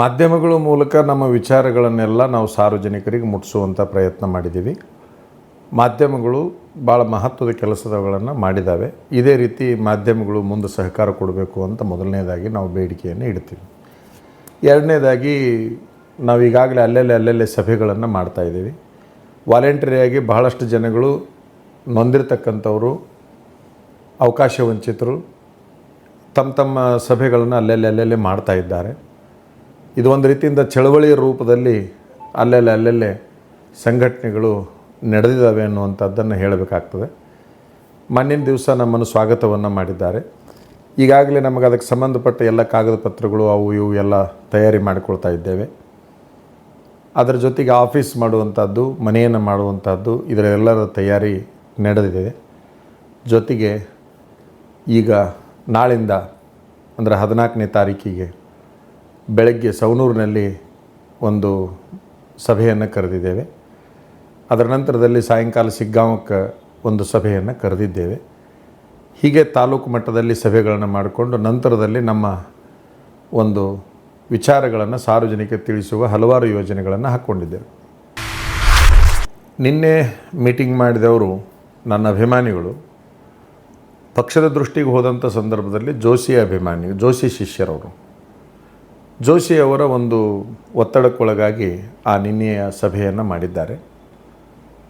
ಮಾಧ್ಯಮಗಳ ಮೂಲಕ ನಮ್ಮ ವಿಚಾರಗಳನ್ನೆಲ್ಲ ನಾವು ಸಾರ್ವಜನಿಕರಿಗೆ ಮುಟ್ಟಿಸುವಂಥ ಪ್ರಯತ್ನ ಮಾಡಿದ್ದೀವಿ. ಮಾಧ್ಯಮಗಳು ಭಾಳ ಮಹತ್ವದ ಕೆಲಸಗಳನ್ನು ಮಾಡಿದ್ದಾವೆ. ಇದೇ ರೀತಿ ಮಾಧ್ಯಮಗಳು ಮುಂದೆ ಸಹಕಾರ ಕೊಡಬೇಕು ಅಂತ ಮೊದಲನೇದಾಗಿ ನಾವು ಬೇಡಿಕೆಯನ್ನು ಇಡ್ತೀವಿ. ಎರಡನೇದಾಗಿ ನಾವು ಈಗಾಗಲೇ ಅಲ್ಲಲ್ಲೇ ಅಲ್ಲಲ್ಲೇ ಸಭೆಗಳನ್ನು ಮಾಡ್ತಾಯಿದ್ದೀವಿ ವಾಲಂಟರಿಯಾಗಿ ಬಹಳಷ್ಟು ಜನಗಳು ನೊಂದಿರ್ತಕ್ಕಂಥವರು, ಅವಕಾಶ ವಂಚಿತರು ತಮ್ಮ ತಮ್ಮ ಸಭೆಗಳನ್ನು ಅಲ್ಲಲ್ಲಿ ಅಲ್ಲಲ್ಲೇ ಮಾಡ್ತಾ ಇದ್ದಾರೆ. ಇದು ಒಂದು ರೀತಿಯಿಂದ ಚಳವಳಿಯ ರೂಪದಲ್ಲಿ ಅಲ್ಲೆಲ್ಲ ಅಲ್ಲಲ್ಲೇ ಸಂಘಟನೆಗಳು ನಡೆದಿದ್ದಾವೆ ಅನ್ನುವಂಥದ್ದನ್ನು ಹೇಳಬೇಕಾಗ್ತದೆ. ಮಣ್ಣಿನ ದಿವಸ ನಮ್ಮನ್ನು ಸ್ವಾಗತವನ್ನು ಮಾಡಿದ್ದಾರೆ. ಈಗಾಗಲೇ ನಮಗೆ ಅದಕ್ಕೆ ಸಂಬಂಧಪಟ್ಟ ಎಲ್ಲ ಕಾಗದ ಪತ್ರಗಳು ಅವು ಇವು ಎಲ್ಲ ತಯಾರಿ ಮಾಡಿಕೊಳ್ತಾ ಇದ್ದೇವೆ. ಅದರ ಜೊತೆಗೆ ಆಫೀಸ್ ಮಾಡುವಂಥದ್ದು, ಮನೆಯನ್ನು ಮಾಡುವಂಥದ್ದು ಇದರೆಲ್ಲರ ತಯಾರಿ ನಡೆದಿದೆ. ಜೊತೆಗೆ ಈಗ ನಾಳಿಂದ ಅಂದರೆ ಹದಿನಾಲ್ಕನೇ ತಾರೀಕಿಗೆ ಬೆಳಗ್ಗೆ ಸವನೂರಿನಲ್ಲಿ ಒಂದು ಸಭೆಯನ್ನು ಕರೆದಿದ್ದೇವೆ. ಅದರ ನಂತರದಲ್ಲಿ ಸಾಯಂಕಾಲ ಸಿಗ್ಗಾಂವಕ್ಕೆ ಒಂದು ಸಭೆಯನ್ನು ಕರೆದಿದ್ದೇವೆ. ಹೀಗೆ ತಾಲೂಕು ಮಟ್ಟದಲ್ಲಿ ಸಭೆಗಳನ್ನು ಮಾಡಿಕೊಂಡು ನಂತರದಲ್ಲಿ ನಮ್ಮ ಒಂದು ವಿಚಾರಗಳನ್ನು ಸಾರ್ವಜನಿಕ ತಿಳಿಸುವ ಹಲವಾರು ಯೋಜನೆಗಳನ್ನು ಹಾಕ್ಕೊಂಡಿದ್ದೇವೆ. ನಿನ್ನೆ ಮೀಟಿಂಗ್ ಮಾಡಿದವರು ನನ್ನ ಅಭಿಮಾನಿಗಳು. ಪಕ್ಷದ ದೃಷ್ಟಿಗೆ ಹೋದಂಥ ಸಂದರ್ಭದಲ್ಲಿ ಜೋಶಿ ಅಭಿಮಾನಿ, ಜೋಶಿ ಶಿಷ್ಯರವರು. ಜೋಶಿಯವರ ಒಂದು ಒತ್ತಡಕ್ಕೊಳಗಾಗಿ ಆ ನಿನ್ನೆಯ ಸಭೆಯನ್ನು ಮಾಡಿದ್ದಾರೆ.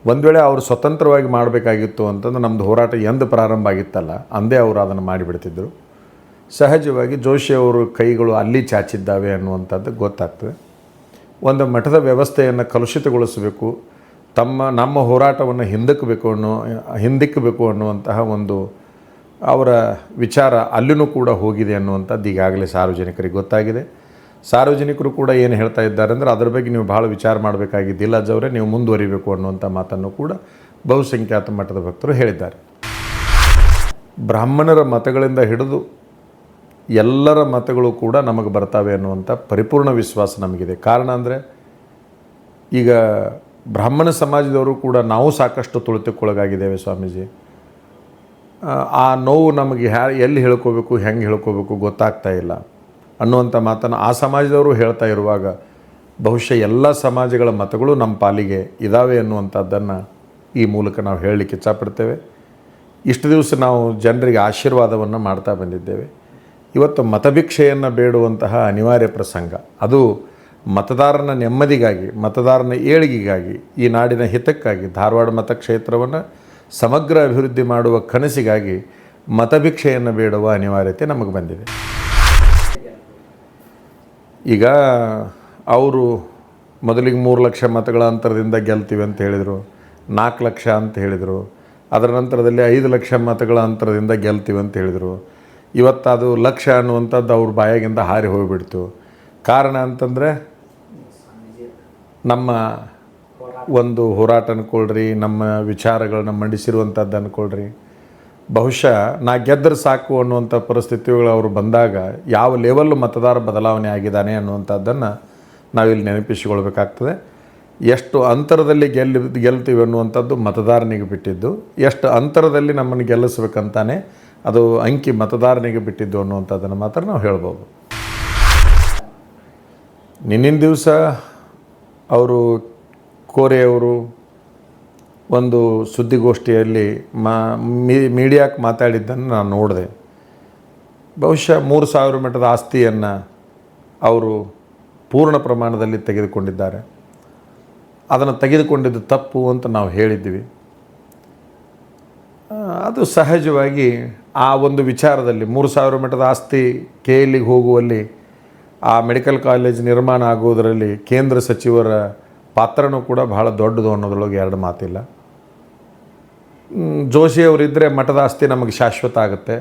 ಒಂದು ವೇಳೆ ಅವರು ಸ್ವತಂತ್ರವಾಗಿ ಮಾಡಬೇಕಾಗಿತ್ತು ಅಂತಂದ್ರೆ ನಮ್ಮದು ಹೋರಾಟ ಎಂದು ಪ್ರಾರಂಭ ಆಗಿತ್ತಲ್ಲ, ಅಂದೇ ಅವರು ಅದನ್ನು ಮಾಡಿಬಿಡ್ತಿದ್ದರು ಸಹಜವಾಗಿ ಜೋಶಿಯವರು ಕೈಗಳು ಅಲ್ಲಿ ಚಾಚಿದ್ದಾವೆ ಅನ್ನುವಂಥದ್ದು ಗೊತ್ತಾಗ್ತದೆ. ಒಂದು ಮಠದ ವ್ಯವಸ್ಥೆಯನ್ನು ಕಲುಷಿತಗೊಳಿಸಬೇಕು, ತಮ್ಮ, ನಮ್ಮ ಹೋರಾಟವನ್ನು ಹಿಂದಕ್ಕಬೇಕು ಅನ್ನೋ ಹಿಂದಿಕ್ಕಬೇಕು ಅನ್ನುವಂತಹ ಒಂದು ಅವರ ವಿಚಾರ ಅಲ್ಲಿನೂ ಕೂಡ ಹೋಗಿದೆ ಅನ್ನುವಂಥದ್ದು ಈಗಾಗಲೇ ಸಾರ್ವಜನಿಕರಿಗೆ ಗೊತ್ತಾಗಿದೆ. ಸಾರ್ವಜನಿಕರು ಕೂಡ ಏನು ಹೇಳ್ತಾ ಇದ್ದಾರೆ ಅಂದರೆ ಅದ್ರ ಬಗ್ಗೆ ನೀವು ಭಾಳ ವಿಚಾರ ಮಾಡಬೇಕಾಗಿದ್ದಿಲ್ಲ ಅಜ್ಜವರೇ ನೀವು ಮುಂದುವರಿಬೇಕು ಅನ್ನುವಂಥ ಮಾತನ್ನು ಕೂಡ ಬಹುಸಂಖ್ಯಾತ ಮಠದ ಭಕ್ತರು ಹೇಳಿದ್ದಾರೆ. ಬ್ರಾಹ್ಮಣರ ಮತಗಳಿಂದ ಹಿಡಿದು ಎಲ್ಲರ ಮತಗಳು ಕೂಡ ನಮಗೆ ಬರ್ತಾವೆ ಅನ್ನುವಂಥ ಪರಿಪೂರ್ಣ ವಿಶ್ವಾಸ ನಮಗಿದೆ. ಕಾರಣ ಅಂದರೆ ಈಗ ಬ್ರಾಹ್ಮಣ ಸಮಾಜದವರು ಕೂಡ ನಾವು ಸಾಕಷ್ಟು ತುಳಿತಕ್ಕೊಳಗಾಗಿದ್ದೇವೆ ಸ್ವಾಮೀಜಿ. ಆ, ಆ ನೋವು ನಮಗೆ ಹ್ಯಾ ಎಲ್ಲಿ ಹೇಳ್ಕೋಬೇಕು ಹೆಂಗೆ ಹೇಳ್ಕೋಬೇಕು ಗೊತ್ತಾಗ್ತಾ ಇಲ್ಲ. ಅನ್ನುವಂಥ ಮಾತನ್ನು ಆ ಸಮಾಜದವರು ಹೇಳ್ತಾ ಇರುವಾಗ ಬಹುಶಃ ಎಲ್ಲ ಸಮಾಜಗಳ ಮತಗಳು ನಮ್ಮ ಪಾಲಿಗೆ ಇದ್ದಾವೆ ಅನ್ನುವಂಥದ್ದನ್ನು ಈ ಮೂಲಕ ನಾವು ಹೇಳಲಿಕ್ಕೆ ಇಚ್ಛಪಡ್ತೇವೆ. ಇಷ್ಟು ದಿವಸ ನಾವು ಜನರಿಗೆ ಆಶೀರ್ವಾದವನ್ನು ಮಾಡ್ತಾ ಬಂದಿದ್ದೇವೆ. ಇವತ್ತು ಮತಭಿಕ್ಷೆಯನ್ನು ಬೇಡುವಂತಹ ಅನಿವಾರ್ಯ ಪ್ರಸಂಗ. ಅದು ಮತದಾರನ ನೆಮ್ಮದಿಗಾಗಿ, ಮತದಾರನ ಏಳಿಗೆಗಾಗಿ, ಈ ನಾಡಿನ ಹಿತಕ್ಕಾಗಿ, ಧಾರವಾಡ ಮತಕ್ಷೇತ್ರವನ್ನು ಸಮಗ್ರ ಅಭಿವೃದ್ಧಿ ಮಾಡುವ ಕನಸಿಗಾಗಿ ಮತಭಿಕ್ಷೆಯನ್ನು ಬೇಡುವ ಅನಿವಾರ್ಯತೆ ನಮಗೆ ಬಂದಿದೆ. ಈಗ ಅವರು ಮೊದಲಿಗೆ ಮೂರು ಲಕ್ಷ ಮತಗಳ ಅಂತರದಿಂದ ಗೆಲ್ತೀವಿ ಅಂತ ಹೇಳಿದರು, ನಾಲ್ಕು ಲಕ್ಷ ಅಂತ ಹೇಳಿದರು, ಅದರ ನಂತರದಲ್ಲಿ ಐದು ಲಕ್ಷ ಮತಗಳ ಅಂತರದಿಂದ ಗೆಲ್ತೀವಿ ಅಂತ ಹೇಳಿದರು. ಇವತ್ತು ಅದು ಲಕ್ಷ ಅನ್ನುವಂಥದ್ದು ಅವ್ರ ಬಾಯಾಗಿಂದ ಹಾರಿ ಹೋಗಿಬಿಡ್ತು. ಕಾರಣ ಅಂತಂದರೆ ನಮ್ಮ ಒಂದು ಹೋರಾಟ ಅನ್ಕೊಳ್ರಿ ನಮ್ಮ ವಿಚಾರಗಳನ್ನ ಮಂಡಿಸಿರುವಂಥದ್ದು ಅನ್ಕೊಳ್ರಿ ಬಹುಶಃ ನಾ ಗೆದ್ದರೆ ಸಾಕು ಅನ್ನುವಂಥ ಪರಿಸ್ಥಿತಿಗಳು ಅವರು ಬಂದಾಗ ಯಾವ ಲೆವೆಲ್ ಮತದಾರ ಬದಲಾವಣೆ ಆಗಿದ್ದಾನೆ ಅನ್ನುವಂಥದ್ದನ್ನು ನಾವಿಲ್ಲಿ ನೆನಪಿಸಿಕೊಳ್ಬೇಕಾಗ್ತದೆ. ಎಷ್ಟು ಅಂತರದಲ್ಲಿ ಗೆಲ್ಲಿ ಗೆಲ್ತೀವಿ ಅನ್ನುವಂಥದ್ದು ಮತದಾರನಿಗೆ ಬಿಟ್ಟಿದ್ದು. ಎಷ್ಟು ಅಂತರದಲ್ಲಿ ನಮ್ಮನ್ನು ಗೆಲ್ಲಿಸ್ಬೇಕಂತಾನೆ ಅದು ಅಂಕಿ ಮತದಾರನಿಗೆ ಬಿಟ್ಟಿದ್ದು ಅನ್ನುವಂಥದ್ದನ್ನು ಮಾತ್ರ ನಾವು ಹೇಳ್ಬೋದು. ನಿನ್ನಿನ ದಿವಸ ಅವರು, ಕೋರೆಯವರು ಒಂದು ಸುದ್ದಿಗೋಷ್ಠಿಯಲ್ಲಿ ಮಾ ಮೀಡಿಯಾಕ್ಕೆ ಮಾತಾಡಿದ್ದನ್ನು ನಾನು ನೋಡಿದೆ. ಬಹುಶಃ ಮೂರು ಸಾವಿರ ಮಟ್ಟದ ಆಸ್ತಿಯನ್ನು ಅವರು ಪೂರ್ಣ ಪ್ರಮಾಣದಲ್ಲಿ ತೆಗೆದುಕೊಂಡಿದ್ದಾರೆ. ಅದನ್ನು ತೆಗೆದುಕೊಂಡಿದ್ದು ತಪ್ಪು ಅಂತ ನಾವು ಹೇಳಿದ್ವಿ ಅದು ಸಹಜವಾಗಿ ಆ ಒಂದು ವಿಚಾರದಲ್ಲಿ ಮೂರು ಸಾವಿರ ಮಟ್ಟದ ಆಸ್ತಿ ಕೆ ಎಲ್ಲಿಗೆ ಹೋಗುವಲ್ಲಿ ಆ ಮೆಡಿಕಲ್ ಕಾಲೇಜ್ ನಿರ್ಮಾಣ ಆಗೋದರಲ್ಲಿ ಕೇಂದ್ರ ಸಚಿವರ ಪಾತ್ರನೂ ಕೂಡ ಬಹಳ ದೊಡ್ಡದು ಅನ್ನೋದ್ರೊಳಗೆ ಎರಡು ಮಾತಿಲ್ಲ. ಜೋಶಿಯವರಿದ್ದರೆ ಮಠದ ಆಸ್ತಿ ನಮಗೆ ಶಾಶ್ವತ ಆಗುತ್ತೆ.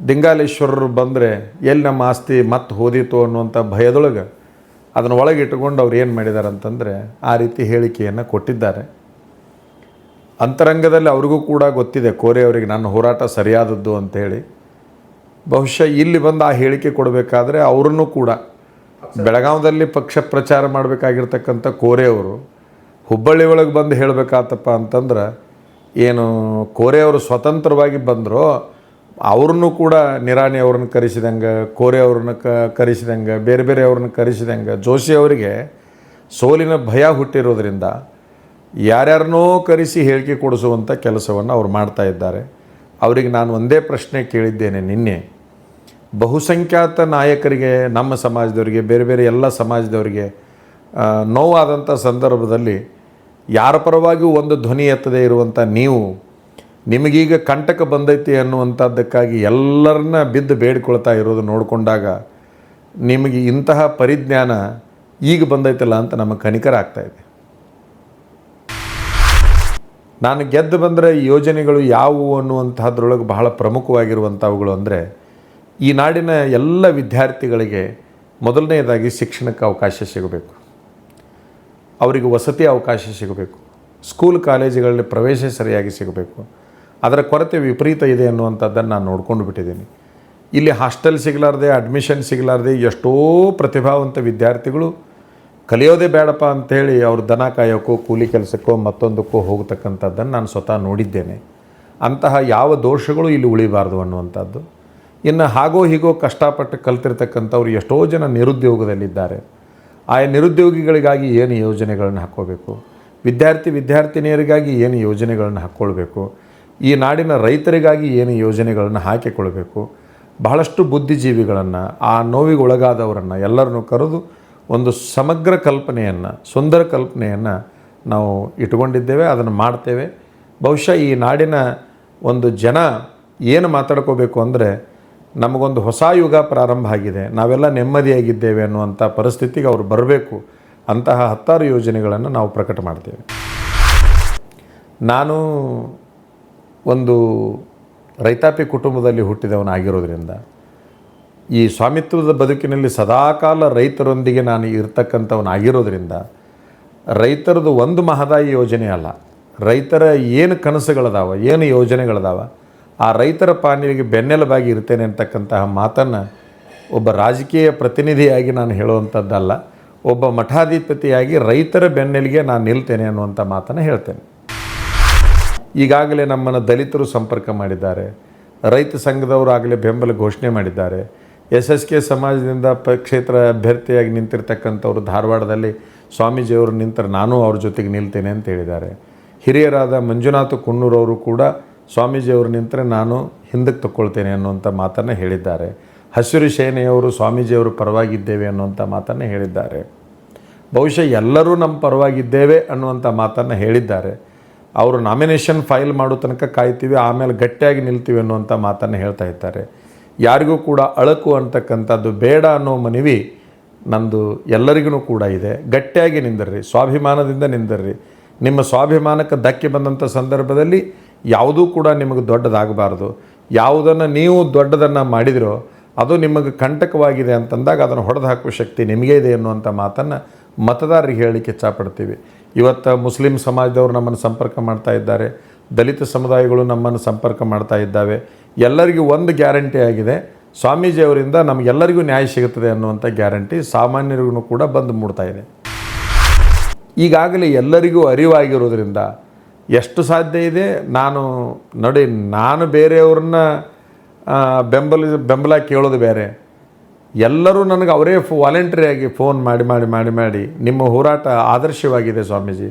ದಿಂಗಾಲೇಶ್ವರರು ಬಂದರೆ ಎಲ್ಲಿ ನಮ್ಮ ಆಸ್ತಿ ಮತ್ತೆ ಹೋದಿತ್ತು ಅನ್ನುವಂಥ ಭಯದೊಳಗೆ ಅದನ್ನು ಒಳಗೆ ಇಟ್ಟುಕೊಂಡು ಅವ್ರು ಏನು ಮಾಡಿದ್ದಾರೆ ಅಂತಂದರೆ ಆ ರೀತಿ ಹೇಳಿಕೆಯನ್ನು ಕೊಟ್ಟಿದ್ದಾರೆ. ಅಂತರಂಗದಲ್ಲಿ ಅವ್ರಿಗೂ ಕೂಡ ಗೊತ್ತಿದೆ, ಕೋರೆ ಅವರಿಗೆ ನನ್ನ ಹೋರಾಟ ಸರಿಯಾದದ್ದು ಅಂತೇಳಿ ಬಹುಶಃ ಇಲ್ಲಿ ಬಂದು ಆ ಹೇಳಿಕೆ ಕೊಡಬೇಕಾದ್ರೆ ಅವರನ್ನು ಕೂಡ ಬೆಳಗಾವದಲ್ಲಿ ಪಕ್ಷ ಪ್ರಚಾರ ಮಾಡಬೇಕಾಗಿರ್ತಕ್ಕಂಥ ಕೋರೆ ಅವರು ಹುಬ್ಬಳ್ಳಿ ಒಳಗೆ ಬಂದು ಹೇಳಬೇಕಾತಪ್ಪ ಅಂತಂದ್ರೆ ಏನು ಕೋರೆ ಅವರು ಸ್ವತಂತ್ರವಾಗಿ ಬಂದರೋ, ಅವ್ರನ್ನೂ ಕೂಡ ನಿರಾಣಿ ಅವ್ರನ್ನ ಕರೆಸಿದಂಗೆ, ಕೋರೆ ಅವ್ರನ್ನ ಕ, ಕರೆಸಿದಂಗೆ, ಬೇರೆ ಬೇರೆ ಅವ್ರನ್ನ ಕರೆಸಿದಂಗೆ, ಜೋಶಿ ಅವರಿಗೆ ಸೋಲಿನ ಭಯ ಹುಟ್ಟಿರೋದ್ರಿಂದ ಯಾರ್ಯಾರನ್ನೋ ಕರೆಸಿ ಹೇಳಿಕೆ ಕೊಡಿಸುವಂಥ ಕೆಲಸವನ್ನು ಅವ್ರು ಮಾಡ್ತಾ ಇದ್ದಾರೆ. ಅವರಿಗೆ ನಾನು ಒಂದೇ ಪ್ರಶ್ನೆ ಕೇಳಿದ್ದೇನೆ ನಿನ್ನೆ. ಬಹುಸಂಖ್ಯಾತ ನಾಯಕರಿಗೆ, ನಮ್ಮ ಸಮಾಜದವರಿಗೆ, ಬೇರೆ ಬೇರೆ ಎಲ್ಲ ಸಮಾಜದವರಿಗೆ ನೋವಾದಂಥ ಸಂದರ್ಭದಲ್ಲಿ ಯಾರ ಪರವಾಗಿಯೂ ಒಂದು ಧ್ವನಿ ಎತ್ತದೇ ಇರುವಂಥ ನೀವು ನಿಮಗೀಗ ಕಂಟಕ ಬಂದೈತಿ ಅನ್ನುವಂಥದ್ದಕ್ಕಾಗಿ ಎಲ್ಲರನ್ನ ಬಿದ್ದು ಬೇಡ್ಕೊಳ್ತಾ ಇರೋದು ನೋಡಿಕೊಂಡಾಗ ನಿಮಗೆ ಇಂತಹ ಪರಿಜ್ಞಾನ ಈಗ ಬಂದೈತಲ್ಲ ಅಂತ ನಮಗೆ ಕನಿಕರ ಆಗ್ತಾ ಇದೆ. ನಾನು ಗೆದ್ದು ಬಂದರೆ ಯೋಜನೆಗಳು ಯಾವುವು ಅನ್ನುವಂಥದ್ರೊಳಗೆ ಬಹಳ ಪ್ರಮುಖವಾಗಿರುವಂಥವುಗಳು ಅಂದರೆ ಈ ನಾಡಿನ ಎಲ್ಲ ವಿದ್ಯಾರ್ಥಿಗಳಿಗೆ ಮೊದಲನೆಯದಾಗಿ ಶಿಕ್ಷಣಕ್ಕೆ ಅವಕಾಶ ಸಿಗಬೇಕು. ಅವರಿಗೆ ವಸತಿ ಅವಕಾಶ ಸಿಗಬೇಕು. ಸ್ಕೂಲ್ ಕಾಲೇಜುಗಳಲ್ಲಿ ಪ್ರವೇಶ ಸರಿಯಾಗಿ ಸಿಗಬೇಕು. ಅದರ ಕೊರತೆ ವಿಪರೀತ ಇದೆ ಅನ್ನುವಂಥದ್ದನ್ನು ನಾನು ನೋಡ್ಕೊಂಡು ಬಿಟ್ಟಿದ್ದೀನಿ. ಇಲ್ಲಿ ಹಾಸ್ಟೆಲ್ ಸಿಗಲಾರ್ದೆ ಅಡ್ಮಿಷನ್ ಸಿಗಲಾರ್ದೆ ಎಷ್ಟೋ ಪ್ರತಿಭಾವಂತ ವಿದ್ಯಾರ್ಥಿಗಳು ಕಲಿಯೋದೇ ಬೇಡಪ್ಪ ಅಂಥೇಳಿ ಅವ್ರು ದನ ಕಾಯೋಕ್ಕೋ ಕೂಲಿ ಕೆಲಸಕ್ಕೋ, ಮತ್ತೊಂದಕ್ಕೋ ಹೋಗ್ತಕ್ಕಂಥದ್ದನ್ನು ನಾನು ಸ್ವತಃ ನೋಡಿದ್ದೇನೆ. ಅಂತಹ ಯಾವ ದೋಷಗಳು ಇಲ್ಲಿ ಉಳಿಬಾರ್ದು ಅನ್ನುವಂಥದ್ದು. ಇನ್ನು ಹಾಗೋ ಹೀಗೋ ಕಷ್ಟಪಟ್ಟು ಕಲ್ತಿರ್ತಕ್ಕಂಥವ್ರು ಎಷ್ಟೋ ಜನ ನಿರುದ್ಯೋಗದಲ್ಲಿದ್ದಾರೆ. ಆಯಾ ನಿರುದ್ಯೋಗಿಗಳಿಗಾಗಿ ಏನು ಯೋಜನೆಗಳನ್ನು ಹಾಕ್ಕೋಬೇಕು ವಿದ್ಯಾರ್ಥಿ ವಿದ್ಯಾರ್ಥಿನಿಯರಿಗಾಗಿ ಏನು ಯೋಜನೆಗಳನ್ನು ಹಾಕ್ಕೊಳ್ಬೇಕು? ಈ ನಾಡಿನ ರೈತರಿಗಾಗಿ ಏನು ಯೋಜನೆಗಳನ್ನು ಹಾಕಿಕೊಳ್ಬೇಕು? ಬಹಳಷ್ಟು ಬುದ್ಧಿಜೀವಿಗಳನ್ನು, ಆ ನೋವಿಗೆ ಒಳಗಾದವರನ್ನು ಎಲ್ಲರನ್ನು ಕರೆದು ಒಂದು ಸಮಗ್ರ ಕಲ್ಪನೆಯನ್ನು, ಸುಂದರ ಕಲ್ಪನೆಯನ್ನು ನಾವು ಇಟ್ಕೊಂಡಿದ್ದೇವೆ ಅದನ್ನು ಮಾಡ್ತೇವೆ. ಬಹುಶಃ ಈ ನಾಡಿನ ಒಂದು ಜನ ಏನು ಮಾತಾಡ್ಕೋಬೇಕು ಅಂದರೆ ನಮಗೊಂದು ಹೊಸ ಯುಗ ಪ್ರಾರಂಭ ಆಗಿದೆ. ನಾವೆಲ್ಲ ನೆಮ್ಮದಿಯಾಗಿದ್ದೇವೆ ಅನ್ನುವಂಥ ಪರಿಸ್ಥಿತಿಗೆ ಅವರು ಬರಬೇಕು ಅಂತಹ ಹತ್ತಾರು ಯೋಜನೆಗಳನ್ನು ನಾವು ಪ್ರಕಟ ಮಾಡ್ತೇವೆ. ನಾನು ಒಂದು ರೈತಾಪಿ ಕುಟುಂಬದಲ್ಲಿ ಹುಟ್ಟಿದವನಾಗಿರೋದ್ರಿಂದ ಈ ಸ್ವಾಮಿತ್ವದ ಬದುಕಿನಲ್ಲಿ ಸದಾಕಾಲ ರೈತರೊಂದಿಗೆ ನಾನು ಇರ್ತಕ್ಕಂಥವನಾಗಿರೋದ್ರಿಂದ ರೈತರದು ಒಂದು ಮಹದಾಯಿ ಯೋಜನೆ ಅಲ್ಲ. ರೈತರ ಏನು ಕನಸುಗಳದಾವ, ಏನು ಯೋಜನೆಗಳದಾವ ಆ ರೈತರ ಪಾನಿಗೆ ಬೆನ್ನೆಲುಬಾಗಿ ಇರ್ತೇನೆ ಅಂತಕ್ಕಂತಹ ಮಾತನ್ನು ಒಬ್ಬ ರಾಜಕೀಯ ಪ್ರತಿನಿಧಿಯಾಗಿ ನಾನು ಹೇಳುವಂಥದ್ದಲ್ಲ, ಒಬ್ಬ ಮಠಾಧಿಪತಿಯಾಗಿ ರೈತರ ಬೆನ್ನೆಲಿಗೆ ನಾನು ನಿಲ್ತೇನೆ ಅನ್ನುವಂಥ ಮಾತನ್ನು ಹೇಳ್ತೇನೆ. ಈಗಾಗಲೇ ನಮ್ಮನ್ನು ದಲಿತರು ಸಂಪರ್ಕ ಮಾಡಿದ್ದಾರೆ, ರೈತ ಸಂಘದವರು ಆಗಲೇ ಬೆಂಬಲ ಘೋಷಣೆ ಮಾಡಿದ್ದಾರೆ, ಎಸ್ ಎಸ್ ಕೆ ಸಮಾಜದಿಂದ ಪ ಕ್ಷೇತ್ರ ಅಭ್ಯರ್ಥಿಯಾಗಿ ನಿಂತಿರ್ತಕ್ಕಂಥವ್ರು ಧಾರವಾಡದಲ್ಲಿ ಸ್ವಾಮೀಜಿಯವರು ನಿಂತರೆ ನಾನು ಅವ್ರ ಜೊತೆಗೆ ನಿಲ್ತೇನೆ ಅಂತ ಹೇಳಿದ್ದಾರೆ. ಹಿರಿಯರಾದ ಮಂಜುನಾಥ ಕುನ್ನೂರವರು ಕೂಡ ಸ್ವಾಮೀಜಿಯವರು ನಿಂತರೆ ನಾನು ಹಿಂದಕ್ಕೆ ತಗೊಳ್ತೇನೆ ಅನ್ನುವಂಥ ಮಾತನ್ನು ಹೇಳಿದ್ದಾರೆ. ಹಸಿರು ಸೇನೆಯವರು ಸ್ವಾಮೀಜಿಯವರು ಪರವಾಗಿದ್ದೇವೆ ಅನ್ನುವಂಥ ಮಾತನ್ನು ಹೇಳಿದ್ದಾರೆ. ಬಹುಶಃ ಎಲ್ಲರೂ ನಮ್ಮ ಪರವಾಗಿದ್ದೇವೆ ಅನ್ನುವಂಥ ಮಾತನ್ನು ಹೇಳಿದ್ದಾರೆ. ಅವರು ನಾಮಿನೇಷನ್ ಫೈಲ್ ಮಾಡೋ ತನಕ ಕಾಯ್ತೀವಿ, ಆಮೇಲೆ ಗಟ್ಟಿಯಾಗಿ ನಿಲ್ತೀವಿ ಅನ್ನುವಂಥ ಮಾತನ್ನು ಹೇಳ್ತಾ ಇದ್ದಾರೆ. ಯಾರಿಗೂ ಕೂಡ ಅಳಕು ಅಂತಕ್ಕಂಥದ್ದು ಬೇಡ ಅನ್ನೋ ಮನವಿ ನಂದು ಎಲ್ಲರಿಗೂ ಕೂಡ ಇದೆ. ಗಟ್ಟಿಯಾಗಿ ನಿಂದರ್ರಿ ಸ್ವಾಭಿಮಾನದಿಂದ ನಿಂದರ್ರಿ ನಿಮ್ಮ ಸ್ವಾಭಿಮಾನಕ್ಕೆ ಧಕ್ಕೆ ಬಂದಂಥ ಸಂದರ್ಭದಲ್ಲಿ ಯಾವುದೂ ಕೂಡ ನಿಮಗೆ ದೊಡ್ಡದಾಗಬಾರ್ದು. ಯಾವುದನ್ನು ನೀವು ದೊಡ್ಡದನ್ನು ಮಾಡಿದಿರೋ, ಅದು ನಿಮಗೆ ಕಂಟಕವಾಗಿದೆ ಅಂತಂದಾಗ ಅದನ್ನು ಹೊಡೆದು ಹಾಕುವ ಶಕ್ತಿ ನಿಮಗೇ ಇದೆ ಅನ್ನುವಂಥ ಮಾತನ್ನು ಮತದಾರರಿಗೆ ಹೇಳಲಿಕ್ಕೆ ಇಚ್ಛಪಡ್ತೀವಿ. ಇವತ್ತು ಮುಸ್ಲಿಂ ಸಮಾಜದವರು ನಮ್ಮನ್ನು ಸಂಪರ್ಕ ಮಾಡ್ತಾ ಇದ್ದಾರೆ. ದಲಿತ ಸಮುದಾಯಗಳು ನಮ್ಮನ್ನು ಸಂಪರ್ಕ ಮಾಡ್ತಾ ಇದ್ದಾವೆ. ಎಲ್ಲರಿಗೂ ಒಂದು ಗ್ಯಾರಂಟಿ ಆಗಿದೆ. ಸ್ವಾಮೀಜಿಯವರಿಂದ ನಮಗೆಲ್ಲರಿಗೂ ನ್ಯಾಯ ಸಿಗುತ್ತದೆ ಅನ್ನುವಂಥ ಗ್ಯಾರಂಟಿ ಸಾಮಾನ್ಯರಿಗೂ ಕೂಡ ಬಂದು ಮೂಡ್ತಾ ಇದೆ. ಈಗಾಗಲೇ ಎಲ್ಲರಿಗೂ ಅರಿವಾಗಿರೋದ್ರಿಂದ ಎಷ್ಟು ಸಾಧ್ಯ ಇದೆ? ನಾನು, ನೋಡಿ, ನಾನು ಬೇರೆಯವ್ರನ್ನ ಬೆಂಬಲ ಬೆಂಬಲ ಕೇಳೋದು ಬೇರೆ. ಎಲ್ಲರೂ ನನಗೆ ಅವರೇ ಫು ವಾಲಂಟ್ರಿಯಾಗಿ ಫೋನ್ ಮಾಡಿ ಮಾಡಿ ಮಾಡಿ ಮಾಡಿ, ನಿಮ್ಮ ಹೋರಾಟ ಆದರ್ಶವಾಗಿದೆ ಸ್ವಾಮೀಜಿ.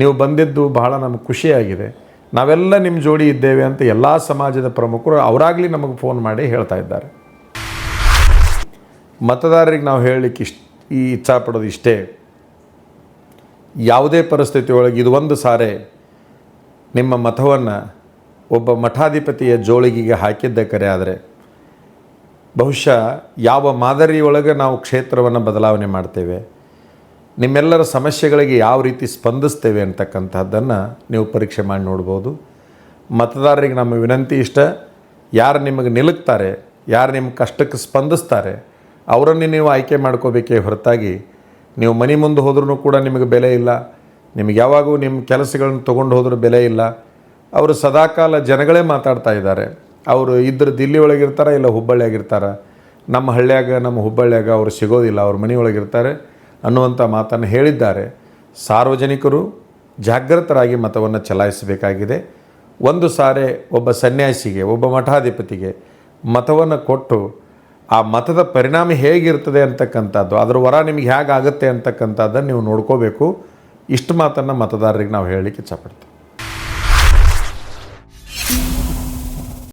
ನೀವು ಬಂದಿದ್ದು ಬಹಳ ನಮಗೆ ಖುಷಿಯಾಗಿದೆ. ನಾವೆಲ್ಲ ನಿಮ್ಮ ಜೋಡಿ ಇದ್ದೇವೆ ಅಂತ ಎಲ್ಲ ಸಮಾಜದ ಪ್ರಮುಖರು ಅವರಾಗಲಿ ನಮಗೆ ಫೋನ್ ಮಾಡಿ ಹೇಳ್ತಾ ಇದ್ದಾರೆ. ಮತದಾರರಿಗೆ ನಾವು ಹೇಳಲಿಕ್ಕೆ ಇಷ್ಟ, ಈ ಇಚ್ಛಾಪಡೋದು ಇಷ್ಟೇ. ಯಾವುದೇ ಪರಿಸ್ಥಿತಿ ಒಳಗೆ ಇದು ಒಂದು ಸಾರೆ. ನಿಮ್ಮ ಮತವನ್ನು ಒಬ್ಬ ಮಠಾಧಿಪತಿಯ ಜೋಳಿಗೆಗೆ ಹಾಕಿದ್ದ ಕರೆ ಆದರೆ ಬಹುಶಃ ಯಾವ ಮಾದರಿಯೊಳಗೆ ನಾವು ಕ್ಷೇತ್ರವನ್ನು ಬದಲಾವಣೆ ಮಾಡ್ತೇವೆ, ನಿಮ್ಮೆಲ್ಲರ ಸಮಸ್ಯೆಗಳಿಗೆ ಯಾವ ರೀತಿ ಸ್ಪಂದಿಸ್ತೇವೆ ಅಂತಕ್ಕಂಥದ್ದನ್ನು ನೀವು ಪರೀಕ್ಷೆ ಮಾಡಿ ನೋಡ್ಬೋದು. ಮತದಾರರಿಗೆ ನಮ್ಮ ವಿನಂತಿ ಇಷ್ಟ, ಯಾರು ನಿಮಗೆ ನಿಲುಕ್ತಾರೆ, ಯಾರು ನಿಮ್ಮ ಕಷ್ಟಕ್ಕೆ ಸ್ಪಂದಿಸ್ತಾರೆ, ಅವರನ್ನೇ ನೀವು ಆಯ್ಕೆ ಮಾಡ್ಕೋಬೇಕೇ ಹೊರತಾಗಿ ನೀವು ಮನೆ ಮುಂದೆ ಹೋದ್ರೂ ಕೂಡ ನಿಮಗೆ ಬೆಲೆ ಇಲ್ಲ ನಿಮಗೆ ಯಾವಾಗೂ ನಿಮ್ಮ ಕೆಲಸಗಳನ್ನು ತೊಗೊಂಡು ಹೋದ್ರೂ ಬೆಲೆ ಇಲ್ಲ. ಅವರು ಸದಾಕಾಲ ಜನಗಳೇ ಮಾತಾಡ್ತಾ ಇದ್ದಾರೆ. ಅವರು ಇದ್ರ ದಿಲ್ಲಿ ಒಳಗಿರ್ತಾರೆ ಇಲ್ಲ ಹುಬ್ಬಳ್ಳಿಯಾಗಿರ್ತಾರೆ ನಮ್ಮ ಹಳ್ಳಿಯಾಗ, ನಮ್ಮ ಹುಬ್ಬಳ್ಳಿಯಾಗ ಅವರು ಸಿಗೋದಿಲ್ಲ. ಅವ್ರ ಮನೆಯೊಳಗಿರ್ತಾರೆ ಅನ್ನುವಂಥ ಮಾತನ್ನು ಹೇಳಿದ್ದಾರೆ. ಸಾರ್ವಜನಿಕರು ಜಾಗೃತರಾಗಿ ಮತವನ್ನು ಚಲಾಯಿಸಬೇಕಾಗಿದೆ. ಒಂದು ಸಾರೆ ಒಬ್ಬ ಸನ್ಯಾಸಿಗೆ, ಒಬ್ಬ ಮಠಾಧಿಪತಿಗೆ ಮತವನ್ನು ಕೊಟ್ಟು ಆ ಮತದ ಪರಿಣಾಮ ಹೇಗಿರ್ತದೆ ಅಂತಕ್ಕಂಥದ್ದು, ಅದರ ವರ ನಿಮಗೆ ಹೇಗಾಗುತ್ತೆ ಅಂತಕ್ಕಂಥದ್ದನ್ನು ನೀವು ನೋಡ್ಕೋಬೇಕು. ಇಷ್ಟು ಮಾತನ್ನು ಮತದಾರರಿಗೆ ನಾವು ಹೇಳಲಿಕ್ಕೆ ಇಚ್ಛಪಡ್ತೀವಿ.